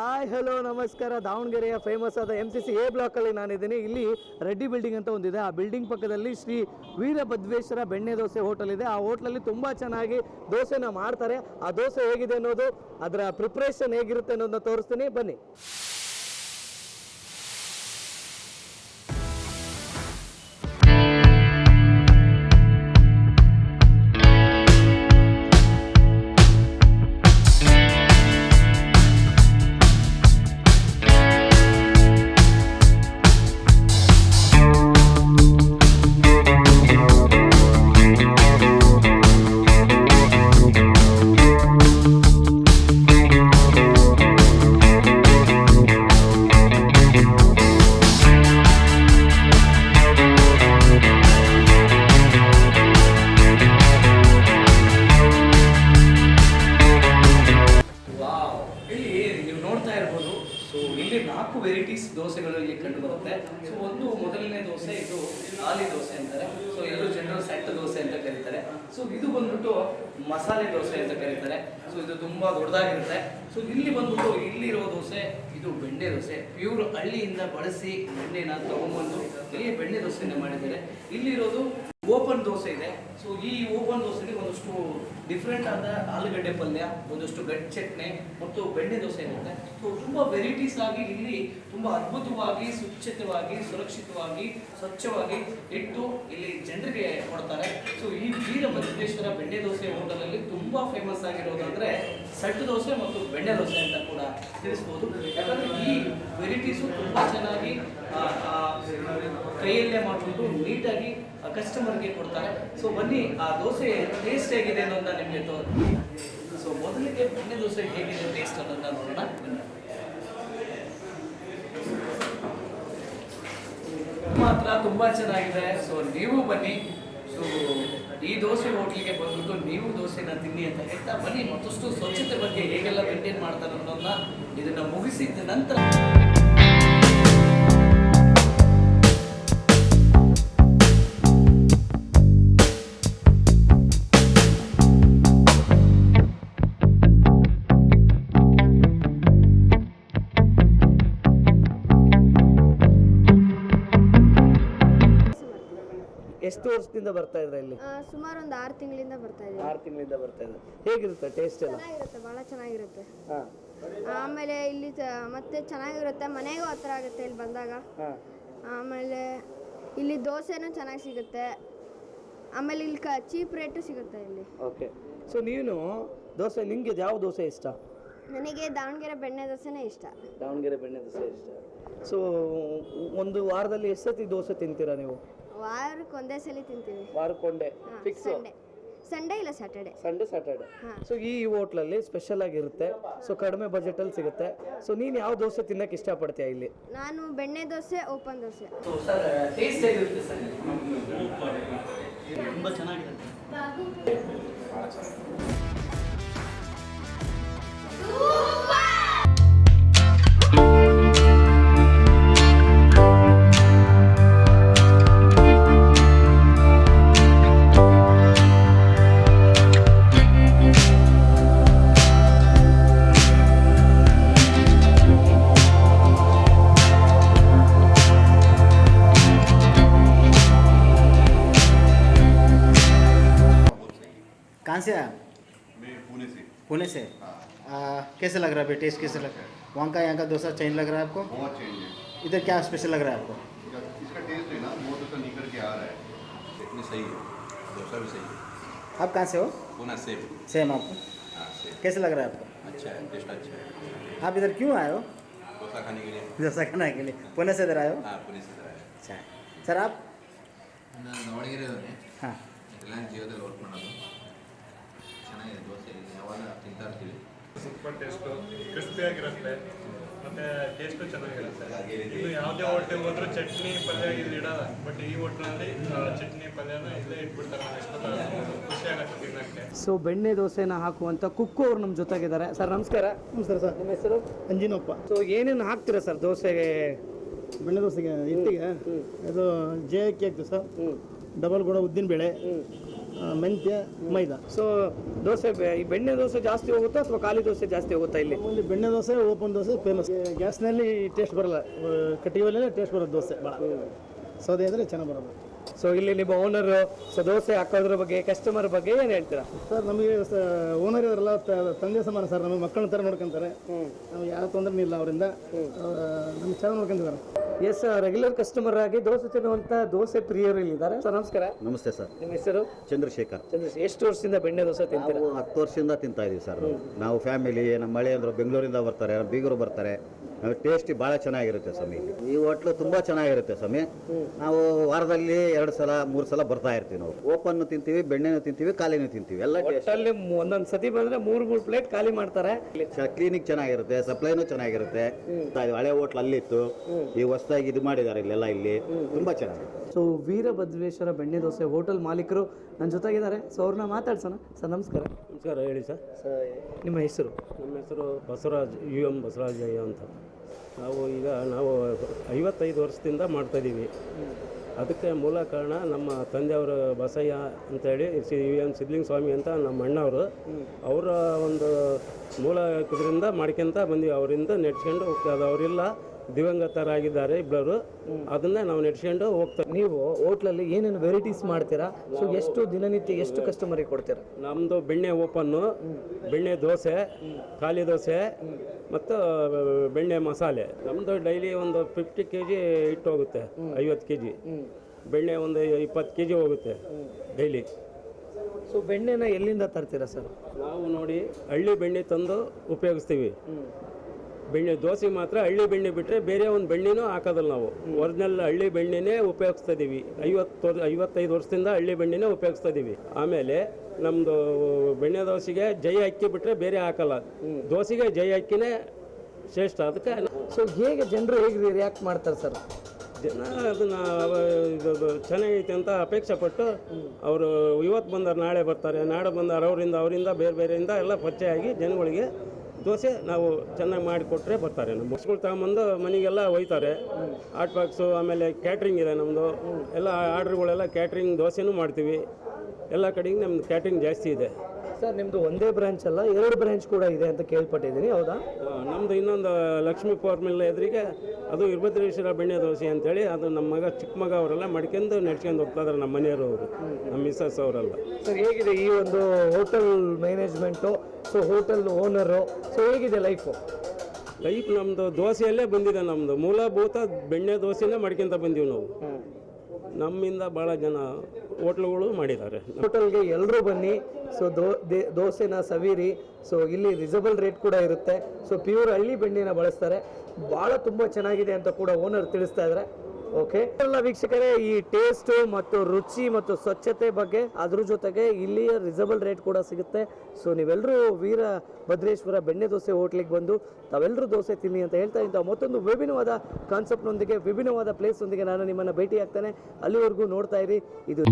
Hi hello ನಮಸ್ಕಾರ. ದಾವಣಗೆರೆಯ famous ಆದ ಎಂ ಸಿ ಸಿ ಎ ಬ್ಲಾಕಲ್ಲಿ ನಾನಿದ್ದೀನಿ. ಇಲ್ಲಿ ರೆಡ್ಡಿ ಬಿಲ್ಡಿಂಗ್ ಅಂತ ಒಂದಿದೆ. ಆ ಬಿಲ್ಡಿಂಗ್ ಪಕ್ಕದಲ್ಲಿ ಶ್ರೀ ವೀರಭದ್ವೇಶ್ವರ ಬೆಣ್ಣೆ ದೋಸೆ ಹೋಟೆಲ್ ಇದೆ. ಆ ಹೋಟ್ಲಲ್ಲಿ ತುಂಬ ಚೆನ್ನಾಗಿ ದೋಸೆನ ಮಾಡ್ತಾರೆ. ಆ ದೋಸೆ ಹೇಗಿದೆ ಅನ್ನೋದು, ಅದರ ಪ್ರಿಪ್ರೇಷನ್ ಹೇಗಿರುತ್ತೆ ಅನ್ನೋದನ್ನ ತೋರಿಸ್ತೀನಿ. ಬನ್ನಿ. ಇಲ್ಲಿ ನಾಲ್ಕು ವೆರೈಟೀಸ್ ದೋಸೆಗಳು ಇಲ್ಲಿ ಕಂಡು ಬರುತ್ತೆ ಸೊ ಒಂದು ಮೊದಲನೇ ದೋಸೆ, ಇದು ಆಲಿ ದೋಸೆ ಅಂತಾರೆ. ಸೊ ಎಲ್ಲರೂ ಜನರಲ್ ಸೆಟ್ ದೋಸೆ ಅಂತ ಕರೀತಾರೆ. ಸೊ ಇದು ಬಂದ್ಬಿಟ್ಟು ಮಸಾಲೆ ದೋಸೆ ಅಂತ ಕರೀತಾರೆ. ಸೊ ಇದು ತುಂಬಾ ದೊಡ್ಡದಾಗಿರುತ್ತೆ. ಸೊ ಇಲ್ಲಿ ಬಂದ್ಬಿಟ್ಟು ಇಲ್ಲಿರೋ ದೋಸೆ, ಇದು ಬೆಣ್ಣೆ ದೋಸೆ. ಪ್ಯೂರ್ ಹಳ್ಳಿಯಿಂದ ಬಳಸಿ ಬೆಣ್ಣೆನ ತಗೊಂಬಂದು ಇಲ್ಲಿ ಬೆಣ್ಣೆ ದೋಸೆನ ಮಾಡಿದ್ದಾರೆ. ಇಲ್ಲಿರೋದು ಓಪನ್ ದೋಸೆ ಇದೆ. ಸೊ ಈ ಓಪನ್ ದೋಸೆಗೆ ಒಂದಷ್ಟು ಡಿಫ್ರೆಂಟ್ ಆದ ಆಲೂಗಡ್ಡೆ ಪಲ್ಯ, ಒಂದಷ್ಟು ಗಟ್ಟಿ ಚಟ್ನಿ ಮತ್ತು ಬೆಣ್ಣೆ ದೋಸೆ ಇರುತ್ತೆ. ಸೊ ತುಂಬ ವೆರೈಟೀಸ್ ಆಗಿ ಇಲ್ಲಿ ತುಂಬ ಅದ್ಭುತವಾಗಿ ಸ್ವಚ್ಛತವಾಗಿ ಸುರಕ್ಷಿತವಾಗಿ, ಸ್ವಚ್ಛವಾಗಿ ಇಟ್ಟು ಇಲ್ಲಿ ಜನರಿಗೆ ಕೊಡ್ತಾರೆ. ಸೊ ಈ ವೀರಭದ್ರೇಶ್ವರ ಬೆಣ್ಣೆ ದೋಸೆ ಹೋಟೆಲಲ್ಲಿ ತುಂಬ ಫೇಮಸ್ ಆಗಿರೋದಂದ್ರೆ ಸಟ್ಟು ದೋಸೆ ಮತ್ತು ಬೆಣ್ಣೆ ದೋಸೆ ಅಂತ ಕೂಡ ತಿಳಿಸ್ಬೋದು. ಯಾಕಂದ್ರೆ ಈ ವೆರೈಟೀಸು ತುಂಬ ಚೆನ್ನಾಗಿ ಮಾಡಿಕೊಂಡು ನೀಟಾಗಿ ಕಸ್ಟಮರ್ಗೆ ಕೊಡ್ತಾರೆ. ಸೊ ಬನ್ನಿ, ಆ, ದೋಸೆ ಟೇಸ್ಟ್ ಹೇಗಿದೆ ಅನ್ನೋದನ್ನ ನಿಮಗೆ ತೋರ್ ಸೊ ಮೊದಲಿಗೆ ಬೆಣ್ಣೆ ದೋಸೆ ಹೇಗಿದೆ ಟೇಸ್ಟ್ ಅನ್ನೋದನ್ನ ನೋಡೋಣ. ಮಾತ್ರ ತುಂಬಾ ಚೆನ್ನಾಗಿದೆ. ಸೊ ನೀವು ಬನ್ನಿ. ಸೊ ಈ ದೋಸೆ ಹೋಟ್ಲಿಗೆ ಬಂದ್ಬಿಟ್ಟು ನೀವು ದೋಸೆನ ತಿನ್ನಿ ಅಂತ ಹೇಳ್ತಾ ಬನ್ನಿ. ಮತ್ತಷ್ಟು ಸ್ವಚ್ಛತೆ ಬಗ್ಗೆ ಹೇಗೆಲ್ಲ ಮೇಂಟೈನ್ ಮಾಡ್ತಾರೆ ಅನ್ನೋದನ್ನ ಇದನ್ನ ಮುಗಿಸಿದ ನಂತರ ಎಷ್ಟು ವರ್ಷದಿಂದ ಬರ್ತಾ ಇದ್ರೆ ಇಲ್ಲಿ? ಸುಮಾರು ಒಂದು ಆರು ತಿಂಗಳಿಂದ ಬರ್ತಾ ಇದೆ ಆರು ತಿಂಗಳಿಂದ ಬರ್ತಾ ಇದ್ರೆ ಹೇಗಿರುತ್ತೆ ಟೇಸ್ಟ್ ಎಲ್ಲ? ಚೆನ್ನಾಗಿರುತ್ತೆ ಬಹಳ ಚೆನ್ನಾಗಿರುತ್ತೆ. ಹಾಂ. ಆಮೇಲೆ ಇಲ್ಲಿ ಮತ್ತೆ ಚೆನ್ನಾಗಿರುತ್ತೆ ಮನೆಗೂ ಹತ್ರ ಆಗುತ್ತೆ ಇಲ್ಲಿ ಬಂದಾಗ. ಹಾಂ. ಆಮೇಲೆ ಇಲ್ಲಿ ದೋಸೆನೂ ಚೆನ್ನಾಗಿ ಸಿಗುತ್ತೆ. ಆಮೇಲೆ ಇಲ್ಲಿ ಕ ಚೀಪ್ ರೇಟು ಸಿಗುತ್ತೆ ಇಲ್ಲಿ. ಓಕೆ ಸೊ ನೀನು ದೋಸೆ ನಿಮಗೆ ಯಾವ ದೋಸೆ ಇಷ್ಟ? ನನಗೆ ದಾವಣಗೆರೆ ಬೆಣ್ಣೆ ದೋಸೆನೇ ಇಷ್ಟ. ದಾವಣಗೆರೆ ಬೆಣ್ಣೆ ದೋಸೆ ಇಷ್ಟ. ಸೊ ಒಂದು ವಾರದಲ್ಲಿ ಎಷ್ಟು ಸತಿ ದೋಸೆ ತಿಂತೀರಾ ನೀವು? ವಾರಕ್ಕೆ ಒಂದೇ ಸಲ ತಿಂತೀವಿ. ವಾರಕ್ಕೊಂಡೆ ಫಿಕ್ಸ್ ಸಂಡೇ ಸಂಡೇ ಇಲ್ಲ ಸ್ಯಾಟರ್ಡೆ ಸಂಡೇ ಸ್ಯಾಟರ್ಡೆ ಸೊ ಈ ಹೋಟ್ಲಲ್ಲಿ ಸ್ಪೆಷಲ್ ಆಗಿರುತ್ತೆ. ಸೊ ಕಡಿಮೆ ಬಜೆಟ್ ಅಲ್ಲಿ ಸಿಗುತ್ತೆ. ಸೊ ನೀನು ಯಾವ ದೋಸೆ ತಿನ್ನಕ್ಕೆ ಇಷ್ಟಪಡ್ತೀಯ ಇಲ್ಲಿ? ನಾನು ಬೆಣ್ಣೆ ದೋಸೆ ಓಪನ್ ದೋಸೆ. ತುಂಬಾ ಸರ್ ತುಂಬ ಚೆನ್ನಾಗಿರುತ್ತೆ. कहाँ से आया मैं पुणे से पुणे से आ, कैसे लग रहा है भाई टेस्ट कैसे लग रहा है वहाँ का यहाँ का डोसा चेंज लग रहा है आपको बहुत चेंज है इधर क्या स्पेशल लग रहा है आपको इसका- इसका टेस्ट है ना वो तो निकल के आ रहा है देखने सही है डोसा भी सही है आप कहाँ से हो पुणे सेम सेम आपको हाँ सेम कैसे लग रहा है आपको अच्छा है टेस्ट अच्छा है आप इधर क्यों आए हो डोसा खाने के लिए डोसा खाने के लिए पुणे से इधर आए हो हाँ पुणे से तरह है अच्छा सर आप ನಾನು ದಾವಣಗೆರೆಯವನೇ हाँ ರಿಲಯನ್ಸ್ ಜಿಯೋದಲ್ಲಿ ವರ್ಕ್ ಮಾಡೋದು ಚೆನ್ನಾಗಿದೆ ದೋಸೆ ಯಾವಾಗ ತಿಂತಾ ಇರ್ತೀವಿ? ಸೂಪರ್ ಟೇಸ್ಟು ಕ್ರಿಸ್ಪಿಯಾಗಿರುತ್ತೆ ಮತ್ತು ಟೇಸ್ಟು ಚೆನ್ನಾಗಿರುತ್ತೆ ಇನ್ನು ಯಾವುದೇ ಹೋಟೆಲ್ ಹೋದ್ರೂ ಚಟ್ನಿ ಪಲ್ಯ ಇಲ್ಲಿ ಇಡಲ್ಲ ಬಟ್ ಈ ಹೋಟ್ಲಲ್ಲಿ ಚಟ್ನಿ ಪಲ್ಯನ ಇಲ್ಲೇ ಇಟ್ಬಿಡ್ತಾರೆ ಖುಷಿ ಆಗುತ್ತೆ ತಿನ್ನಕ್ಕೆ. ಸೊ ಬೆಣ್ಣೆ ದೋಸೆನ ಹಾಕುವಂತ ಕುಕ್ಕು ಅವ್ರು ನಮ್ಮ ಜೊತೆಗಿದ್ದಾರೆ. ಸರ್ ನಮಸ್ಕಾರ. ನಮಸ್ಕಾರ ಸರ್. ನಿಮ್ಮ ಹೆಸರು? ಅಂಜಿನಪ್ಪ. ಸೊ ಏನೇನು ಹಾಕ್ತೀರಾ ಸರ್ ದೋಸೆಗೆ? ಬೆಣ್ಣೆ ದೋಸೆಗೆ ಇಟ್ಟಿಗೆ ಅದು ಜೇ ಕೇಕ್ ಸರ್. ಡಬಲ್ ಕೂಡ ಉದ್ದಿನ ಬೇಳೆ ಮೆಂತ್ಯ ಮೈದಾ. ಸೊ ದೋಸೆ ಬೆ- ಈ ಬೆಣ್ಣೆ ದೋಸೆ ಜಾಸ್ತಿ ಹೋಗುತ್ತಾ ಅಥವಾ ಖಾಲಿ ದೋಸೆ ಜಾಸ್ತಿ ಹೋಗುತ್ತಾ ಇಲ್ಲಿ? ಒಂದು ಬೆಣ್ಣೆ ದೋಸೆ ಓಪನ್ ದೋಸೆ ಫೇಮಸ್ ಗ್ಯಾಸ್ನಲ್ಲಿ ಟೇಸ್ಟ್ ಬರಲ್ಲ. ಕಟ್ಟಿಗೆಯಲ್ಲೇ ಟೇಸ್ಟ್ ಬರೋದು ದೋಸೆ. ಭಾಳ ಸೌದೆ ಅಂದರೆ ಚೆನ್ನಾಗಿ ಬರೋದು. ಸೊ ಇಲ್ಲಿ ನಿಮ್ಮ ಓನರ್ ಸೊ ದೋಸೆ ಹಾಕೋದ್ರ ಬಗ್ಗೆ ಕಸ್ಟಮರ್ ಬಗ್ಗೆ ಏನು ಹೇಳ್ತೀರಾ? ಸರ್ ನಮಗೆ ಓನರ್ ಇವರೆಲ್ಲ ತ- ತಂದೆ ಸಮಾನ ಸರ್ ನಮಗೆ ಮಕ್ಕಳ ಥರ ನೋಡ್ಕೊಂತಾರೆ. ನಮ್ಗೆ ಯಾವ ತೊಂದರೆ ಇಲ್ಲ ಅವರಿಂದ. ನಮ್ಗೆ ಚೆನ್ನಾಗಿ ನೋಡ್ಕೊಂತಿದ್ದಾರೆ ಎಸ್ ರೆಗ್ಯುಲರ್ ಕಸ್ಟಮರ್ ಆಗಿ ದೋಸೆ ತಿನ್ನುವಂತ ದೋಸೆ ಪ್ರಿಯರು ಇಲ್ಲಿದ್ದಾರೆ. ಸರ್ ನಮಸ್ಕಾರ. ನಮಸ್ತೆ ಸರ್ ನಿಮ್ಮ ಹೆಸರು? ಚಂದ್ರಶೇಖರ್. ಚಂದ್ರ ಎಷ್ಟು ವರ್ಷದಿಂದ ಬೆಣ್ಣೆ ದೋಸೆ ತಿಂತೀರಾ? ನಾವು ಹತ್ತು ವರ್ಷದಿಂದ ತಿಂತಾ ಇದೀವಿ ಸರ್ ನಾವು. ಫ್ಯಾಮಿಲಿ ನಮ್ಮ ಮಳೆ ಅಂದ್ರೆ ಬೆಂಗಳೂರಿಂದ ಬರ್ತಾರೆ ಬೀಗರು ಬರ್ತಾರೆ. ಟೇಸ್ಟಿ ಭಾಳ ಚೆನ್ನಾಗಿರುತ್ತೆ ಸ್ವಾಮಿ. ಇಲ್ಲಿ. ಈ ಹೋಟ್ಲು ತುಂಬ ಚೆನ್ನಾಗಿರುತ್ತೆ ಸ್ವಾಮಿ. ನಾವು ವಾರದಲ್ಲಿ ಎರಡು ಸಲ ಮೂರು ಸಲ ಬರ್ತಾ ಇರ್ತೀವಿ ನಾವು. ಓಪನ್ ತಿಂತೀವಿ ಬೆಣ್ಣೆನೂ ತಿಂತೀವಿ ಖಾಲಿನೂ ತಿಂತೀವಿ ಎಲ್ಲ ಟೇಸ್ಟ್ ಒಟ್ಟಲ್ಲಿ ಒಂದೊಂದು ಸತಿ ಬಂದ್ರೆ ಮೂರು ಮೂರು ಪ್ಲೇಟ್ ಖಾಲಿ ಮಾಡ್ತಾರೆ. ಕ್ಲೀನಿಕ್ ಚೆನ್ನಾಗಿರುತ್ತೆ ಸಪ್ಲೈನೂ ಚೆನ್ನಾಗಿರುತ್ತೆ. ಇದು ಹಳೆ ಹೋಟ್ಲ್ ಅಲ್ಲಿತ್ತು. ಈ ಹೊಸದಾಗಿ ಇದು ಮಾಡಿದ್ದಾರೆ ಇಲ್ಲೆಲ್ಲ ಇಲ್ಲಿ. ತುಂಬ ಚೆನ್ನಾಗಿದೆ. ಸೊ ವೀರಭದ್ರೇಶ್ವರ ಬೆಣ್ಣೆ ದೋಸೆ ಹೋಟೆಲ್ ಮಾಲೀಕರು ನನ್ನ ಜೊತೆಗಿದ್ದಾರೆ. ಸೊ ಅವ್ರನ್ನ ಮಾತಾಡ್ಸೋಣ. ಸರ್ ನಮಸ್ಕಾರ. ನಮಸ್ಕಾರ ಹೇಳಿ ಸರ್ ನಿಮ್ಮ ಹೆಸರು? ನಮ್ಮ ಹೆಸರು ಬಸವರಾಜ್ ಯು ಎಂ ಬಸವರಾಜಯ್ಯ ಅಂತ. ನಾವು ಈಗ ನಾವು ಐವತ್ತೈದು ವರ್ಷದಿಂದ ಮಾಡ್ತಾಯಿದ್ದೀವಿ ಅದಕ್ಕೆ ಮೂಲ ಕಾರಣ ನಮ್ಮ ತಂದೆಯವರು ಬಸಯ್ಯ ಅಂತೇಳಿ, C V N Siddalinga Swamy ಅಂತ ನಮ್ಮ ಅಣ್ಣವರು. ಅವರ ಒಂದು ಮೂಲ ಇದರಿಂದ ಮಾಡ್ಕೊಂತ ಬಂದೀವಿ. ಅವರಿಂದ ನೆಡ್ಸ್ಕೊಂಡು ಹೋಗ್ತಾ ಅದು ಅವರಿಲ್ಲ. ದಿವಂಗತರಾಗಿದ್ದಾರೆ ಇಬ್ಬರು ಅದನ್ನ ನಾವು ನೆಡ್ಸ್ಕೊಂಡು ಹೋಗ್ತಾ ನೀವು ಹೋಟ್ಲಲ್ಲಿ ಏನೇನು ವೆರೈಟೀಸ್ ಮಾಡ್ತೀರಾ? ಸೊ ಎಷ್ಟು ದಿನನಿತ್ಯ ಎಷ್ಟು ಕಸ್ಟಮರಿಗೆ ಕೊಡ್ತೀರಾ? ನಮ್ಮದು ಬೆಣ್ಣೆ ಓಪನ್ನು ಬೆಣ್ಣೆ ದೋಸೆ ಖಾಲಿ ದೋಸೆ ಮತ್ತು ಬೆಣ್ಣೆ ಮಸಾಲೆ. ನಮ್ಮದು ಡೈಲಿ ಒಂದು ಫಿಫ್ಟಿ ಕೆ ಜಿ ಇಟ್ಟು ಹೋಗುತ್ತೆ ಐವತ್ತು ಕೆ ಜಿ ಬೆಣ್ಣೆ ಒಂದು ಇಪ್ಪತ್ತು ಕೆ ಜಿ ಹೋಗುತ್ತೆ ಡೈಲಿ. ಸೊ ಬೆಣ್ಣೆನ ಎಲ್ಲಿಂದ ತರ್ತೀರಾ ಸರ್? ನಾವು ನೋಡಿ ಹಳ್ಳಿ ಬೆಣ್ಣೆ ತಂದು ಉಪಯೋಗಿಸ್ತೀವಿ. ಬೆಣ್ಣೆ ದೋಸೆ ಮಾತ್ರ ಹಳ್ಳಿ ಬೆಣ್ಣೆ ಬಿಟ್ಟರೆ ಬೇರೆ ಒಂದು ಬೆಣ್ಣೆನೂ ಹಾಕೋದಿಲ್ಲ ನಾವು. ಒರಿಜಿನಲ್ ಹಳ್ಳಿ ಬೆಣ್ಣೆನೇ ಉಪಯೋಗಿಸ್ತಾ ಇದ್ದೀವಿ ಐವತ್ತು ಐವತ್ತೈದು ವರ್ಷದಿಂದ ಹಳ್ಳಿ ಬೆಣ್ಣೆನೇ ಉಪಯೋಗಿಸ್ತಾ ಇದ್ದೀವಿ ಆಮೇಲೆ ನಮ್ಮದು ಬೆಣ್ಣೆ ದೋಸೆಗೆ ಜೈ ಅಕ್ಕಿ ಬಿಟ್ಟರೆ ಬೇರೆ ಹಾಕಲ್ಲ. ದೋಸೆಗೆ ಜೈ ಅಕ್ಕಿನೇ ಶ್ರೇಷ್ಠ. ಅದಕ್ಕೆ ಸೊ ಹೇಗೆ ಜನರು ಹೇಗೆ ರಿಯಾಕ್ಟ್ ಮಾಡ್ತಾರೆ ಸರ್? ಜನ ಅದನ್ನು ಚೆನ್ನಾಗೈತೆ ಅಂತ ಅಪೇಕ್ಷೆ ಪಟ್ಟು ಅವರು ಇವತ್ತು ಬಂದಾರ ನಾಳೆ ಬರ್ತಾರೆ. ನಾಳೆ ಬಂದಾರ ಅವರಿಂದ ಅವರಿಂದ ಬೇರೆ ಬೇರೆಯಿಂದ ಎಲ್ಲ ಪರಿಚಯ ಆಗಿ ಜನಗಳಿಗೆ ದೋಸೆ ನಾವು ಚೆನ್ನಾಗಿ ಮಾಡಿಕೊಟ್ರೆ ಬರ್ತಾರೆ ನಮ್ಮ ಬಸ್ಗಳು ತಗೊಂಬಂದು ಮನೆಗೆಲ್ಲ ಒಯ್ತಾರೆ. ಹಾಟ್ ಬಾಕ್ಸು ಆಮೇಲೆ ಕ್ಯಾಟ್ರಿಂಗ್ ಇದೆ ನಮ್ಮದು ಎಲ್ಲ ಆರ್ಡ್ರ್ಗಳೆಲ್ಲ ಕ್ಯಾಟ್ರಿಂಗ್ ದೋಸೆನೂ ಮಾಡ್ತೀವಿ. ಎಲ್ಲ ಕಡೆಗೆ ನಮ್ಮದು ಕ್ಯಾಟ್ರಿಂಗ್ ಜಾಸ್ತಿ ಇದೆ. ಸರ್ ನಿಮ್ಮದು ಒಂದೇ ಬ್ರಾಂಚ್ ಅಲ್ಲ ಎರಡು ಬ್ರಾಂಚ್ ಕೂಡ ಇದೆ ಅಂತ ಕೇಳ್ಪಟ್ಟಿದ್ದೀನಿ ಹೌದಾ? ನಮ್ದು ಇನ್ನೊಂದು ಲಕ್ಷ್ಮೀ ಪವರ್ ಮಿಲ್ ಎದುರಿಗೆ ಅದು ವೀರಭದ್ರೇಶ್ವರ ಬೆಣ್ಣೆ ದೋಸೆ ಅಂತೇಳಿ ಅದು ನಮ್ಮ ಮಗ ಚಿಕ್ಕ ಮಗ ಅವರೆಲ್ಲ ಮಡ್ಕೊಂಡು ನಡ್ಕೊಂಡು ಹೋಗ್ತಾ ಇದಾರೆ ನಮ್ಮ ಮನೆಯವರು ಅವರು ನಮ್ಮ ಮಿಸ್ಸಸ್ ಅವರೆಲ್ಲ. ಸರ್ ಹೇಗಿದೆ ಈ ಒಂದು hotel management so hotel owner so ಹೇಗಿದೆ ಲೈಫು ಲೈಫ್ ನಮ್ಮದು ದೋಸೆಯಲ್ಲೇ ಬಂದಿದೆ ನಮ್ಮದು ಮೂಲಭೂತ ಬೆಣ್ಣೆ ದೋಸೆನೇ ಮಡ್ಕೊಂತ ಬಂದೀವಿ ನಾವು. ನಮ್ಮಿಂದ ಭಾಳ ಜನ ಹೋಟ್ಲುಗಳು ಮಾಡಿದ್ದಾರೆ. ಹೋಟೆಲ್ಗೆ ಎಲ್ಲರೂ ಬನ್ನಿ. ಸೊ ದೋ, ದೇ- ದೋಸೆನ ಸವಿರಿ. ಸೊ ಇಲ್ಲಿ ರಿಸಬಲ್ ರೇಟ್ ಕೂಡ ಇರುತ್ತೆ. ಸೊ ಪ್ಯೂರ್ ಹಳ್ಳಿ ಬೆಣ್ಣೆನ ಬಳಸ್ತಾರೆ. ಭಾಳ ತುಂಬ ಚೆನ್ನಾಗಿದೆ ಅಂತ ಕೂಡ ಓನರ್ ತಿಳಿಸ್ತಾ ಇದ್ದಾರೆ ಓಕೆ ಎಲ್ಲ ವೀಕ್ಷಕರೇ, ಈ ಟೇಸ್ಟು ಮತ್ತು ರುಚಿ ಮತ್ತು ಸ್ವಚ್ಛತೆ ಬಗ್ಗೆ ಅದ್ರ ಜೊತೆಗೆ ಇಲ್ಲಿಯ ರಿಸಬಲ್ ರೇಟ್ ಕೂಡ ಸಿಗುತ್ತೆ. ಸೊ ನೀವೆಲ್ಲರೂ ವೀರ ಭದ್ರೇಶ್ವರ ಬೆಣ್ಣೆ ದೋಸೆ ಹೋಟ್ಲಿಗೆ ಬಂದು ತಾವೆಲ್ಲರೂ ದೋಸೆ ತಿನ್ನಿ ಅಂತ ಹೇಳ್ತಾ ಇಂಥ ಮತ್ತೊಂದು ವಿಭಿನ್ನವಾದ ಕಾನ್ಸೆಪ್ಟ್ನೊಂದಿಗೆ ವಿಭಿನ್ನವಾದ ಪ್ಲೇಸ್ನೊಂದಿಗೆ ನಾನು ನಿಮ್ಮನ್ನು ಭೇಟಿ ಆಗ್ತೇನೆ ಅಲ್ಲಿವರೆಗೂ ನೋಡ್ತಾ ಇರಿ. ಇದು